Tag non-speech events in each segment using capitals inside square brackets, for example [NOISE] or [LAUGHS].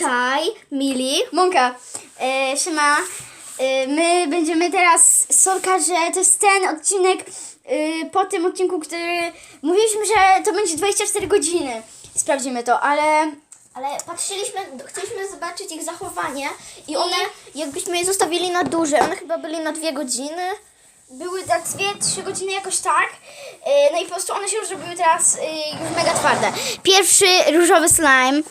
tutaj Mili, Monka, e, Szyma. E, my będziemy teraz, Sorka, że to jest ten odcinek e, po tym odcinku, który mówiliśmy, że to będzie 24 godziny. Sprawdzimy to, ale Ale patrzyliśmy, chcieliśmy zobaczyć ich zachowanie i one, jakbyśmy je zostawili na dłużej, one chyba byli na dwie godziny. były tak 2-3 godziny jakoś tak. No i po prostu one się już zrobiły teraz już mega twarde. Pierwszy różowy slime,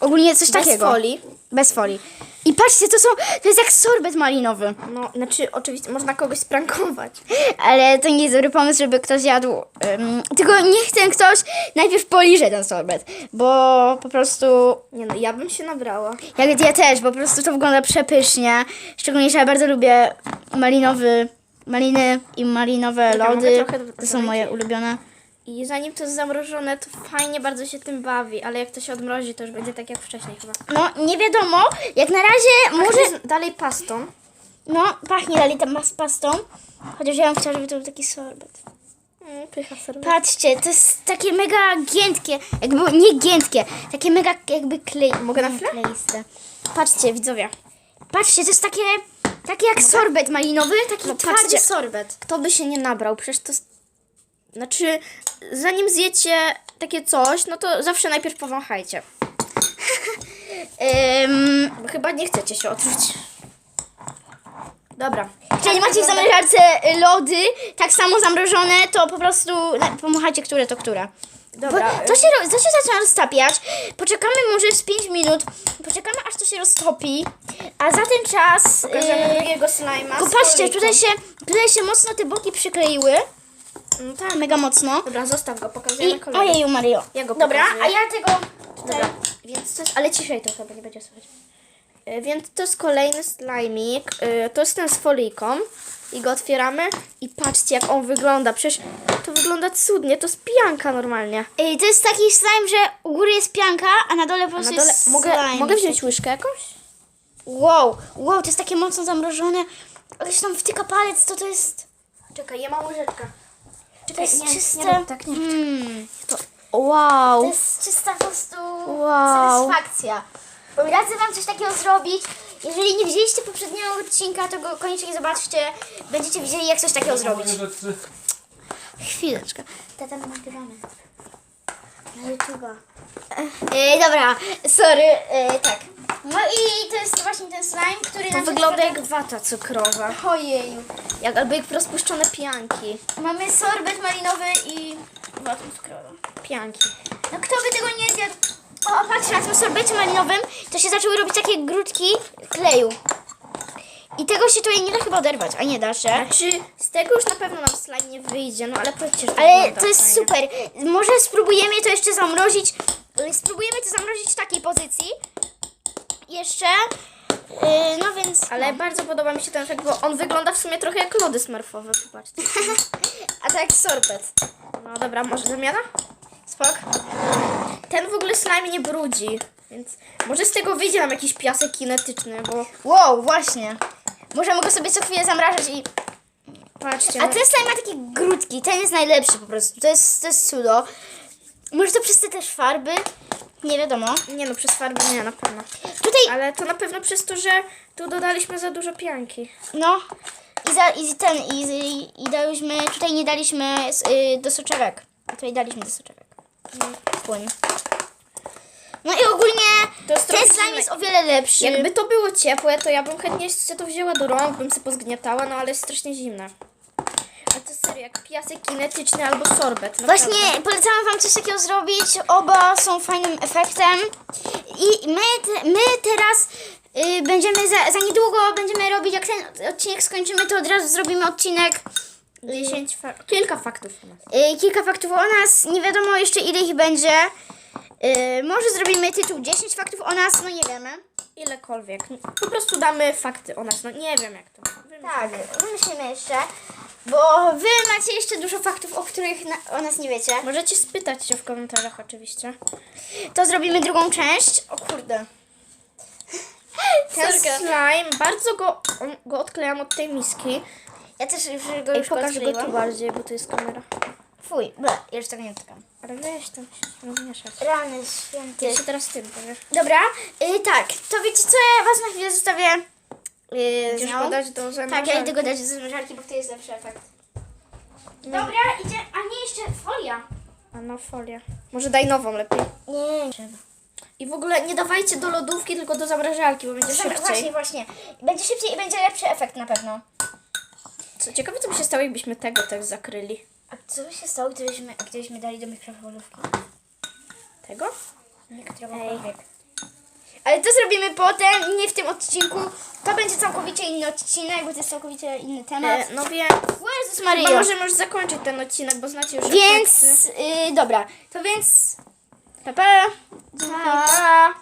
ogólnie coś Bez takiego. folii. Bez folii. I patrzcie, to są, to jest jak sorbet malinowy. No, znaczy oczywiście można kogoś sprankować. Ale to nie jest dobry pomysł, żeby ktoś jadł. ym, tylko niech ten ktoś najpierw poliże ten sorbet, bo po prostu. Nie no, ja bym się nabrała. Jak ja też, po prostu to wygląda przepysznie. Szczególnie, że ja bardzo lubię malinowy, maliny i malinowe Czekaj, mogę lody. trochę To są moje ulubione. I zanim to jest zamrożone, to fajnie bardzo się tym bawi, ale jak to się odmrozi, to już będzie tak jak wcześniej chyba. No, nie wiadomo. Jak na razie może. Może dalej pastą. No, pachnie dalej tam z pastą. Chociaż ja bym chciała, żeby to był taki sorbet. Mm, pycha. Patrzcie, to jest takie mega giętkie, jakby nie giętkie, takie mega jakby klej. Mogę na chwilę? Kleiste. Patrzcie, widzowie. Patrzcie, to jest takie, takie jak sorbet malinowy, taki No, twardy patrzcie. sorbet. Kto by się nie nabrał? Przecież to... s- Znaczy, zanim zjecie takie coś, no to zawsze najpierw powąchajcie. [LAUGHS] Ym, Bo chyba nie chcecie się otruć. Dobra. jeżeli macie w zamrażarce y, lody, tak samo zamrożone, to po prostu na- pomachajcie, które to które. Dobra. Bo to się, ro- to się zaczyna roztapiać. Poczekamy może z 5 minut. Poczekamy aż to się roztopi. A za ten czas. Pokażemy y, drugiego slajma. Tylko z patrzcie, foliką. tutaj się, tutaj się mocno te boki przykleiły. No tak. Mega mocno. Dobra, zostaw go, pokazujemy I kolejny. ojeju Mario. Ja go Dobra, pokazuję. a ja tego tutaj... Dobra, więc to jest, ale ciszej trochę, bo nie będzie słychać. E, Więc to jest kolejny slajmik. E, To jest ten z folijką. I go otwieramy. I patrzcie, jak on wygląda. Przecież to wygląda cudnie. To jest pijanka normalnie. Ej, to jest taki slime, że u góry jest pianka, a na dole po Na prostu dole, jest mogę, slime. mogę wziąć łyżkę jakąś? Wow, wow, to jest takie mocno zamrożone. Ktoś tam wtyka palec, to to jest... Czekaj, ja mam łyżeczkę. To jest nie, czyste... nie rób tak, nie rób tak. Mm, To, wow. to jest czysta po prostu Wow. satysfakcja. Bo radzę wam coś takiego zrobić. Jeżeli nie widzieliście poprzedniego odcinka, to go koniecznie zobaczcie. Będziecie widzieli, jak coś takiego zrobić. Chwileczkę. Tata, my nagrywamy. Na YouTube'a. E, dobra, sorry, e, tak. No i to jest właśnie ten slime, który To nam wygląda jak wata cukrowa. Ojeju. Jak, albo jak rozpuszczone pijanki. Mamy sorbet malinowy i watę cukrową. Pijanki. No kto by tego nie zjadł? O, patrz, na tym sorbecie malinowym to się zaczęły robić takie grudki kleju. I tego się tutaj nie da chyba oderwać, a nie da się. Znaczy, z tego już na pewno nam slime nie wyjdzie, no ale powiedzcie, że Ale wygląda to jest fajnie. super. Może spróbujemy to jeszcze zamrozić. Y, Spróbujemy to zamrozić w takiej pozycji. Jeszcze. Y, No więc. Ale bardzo podoba mi się ten efekt, bo on wygląda w sumie trochę jak lody smurfowe, popatrzcie. [LAUGHS] A tak jak sorbet. No dobra, może zamiana? Spok. Ten w ogóle slime nie brudzi, więc może z tego wyjdzie nam jakiś piasek kinetyczny, bo Wow, właśnie. Możemy go sobie co chwilę zamrażać i patrzcie, A no, ten slime ma takie grudki, ten jest najlepszy po prostu. To jest, to jest cudo. Może to przez te też farby? Nie wiadomo. nie no, przez farby nie, na pewno. Tutaj, Ale to na pewno przez to, że tu dodaliśmy za dużo pianki. no. I, za, i ten, i, i, i dałyśmy, tutaj nie daliśmy y, do soczewek. A tutaj daliśmy do soczewek. Płyn. No i ogólnie To jest ten trochę slime jest o wiele lepszy. Jakby to było ciepłe, to ja bym chętnie sobie to wzięła do rąk, bym sobie pozgniatała, no ale jest strasznie zimne. Jak piasek kinetyczny albo sorbet. naprawdę. Właśnie polecamy wam coś takiego zrobić. Oba są fajnym efektem. I my, my teraz y, będziemy za, za niedługo będziemy robić, jak ten odcinek skończymy, to od razu zrobimy odcinek. 10 fa- kilka faktów o nas. Y, kilka faktów o nas. Nie wiadomo jeszcze ile ich będzie. Y, może zrobimy tytuł 10 faktów o nas, no nie wiemy. Ilekolwiek. Po prostu damy fakty o nas. No nie wiem jak to. Tak, wymyślimy jeszcze. Bo wy macie jeszcze dużo faktów, o których na, o nas nie wiecie. Możecie spytać się w komentarzach oczywiście. To zrobimy drugą część. O kurde. Ten Sorka. slime, bardzo go, on, go odklejam od tej miski. Ja też już go Ej, już pokażę go odkleiłam. tu bardziej, bo tu jest kamera. Fuj, ble, już tego nie dotykam. Ale weź tam się rozmieszać. Rany święty. Ja się teraz tym powiesz. Dobra, y, tak, to wiecie co, ja was na chwilę zostawię y, z Będziesz nią. podać do Tak, ja idę go dać do zamrażarki, bo to jest lepszy efekt. Dobra, idzie, a nie, jeszcze folia. A no folia. Może daj nową lepiej. Nie, trzeba. I w ogóle nie dawajcie do lodówki, tylko do zamrażarki, bo będzie Właśnie, szybciej. właśnie. Będzie szybciej i będzie lepszy efekt na pewno. Co ciekawe, co by się stało, jakbyśmy tego tak zakryli. A co by się stało, gdybyśmy, gdybyśmy dali do mikrofalówki? Tego? Niektóregokolwiek. Ale to zrobimy potem, nie w tym odcinku. To będzie całkowicie inny odcinek, bo to jest całkowicie inny temat. E, no wiem. Jezus Chyba Maria. możemy już zakończyć ten odcinek, bo znacie już efekty. Więc, y, dobra, to więc... Pa, pa. Pa!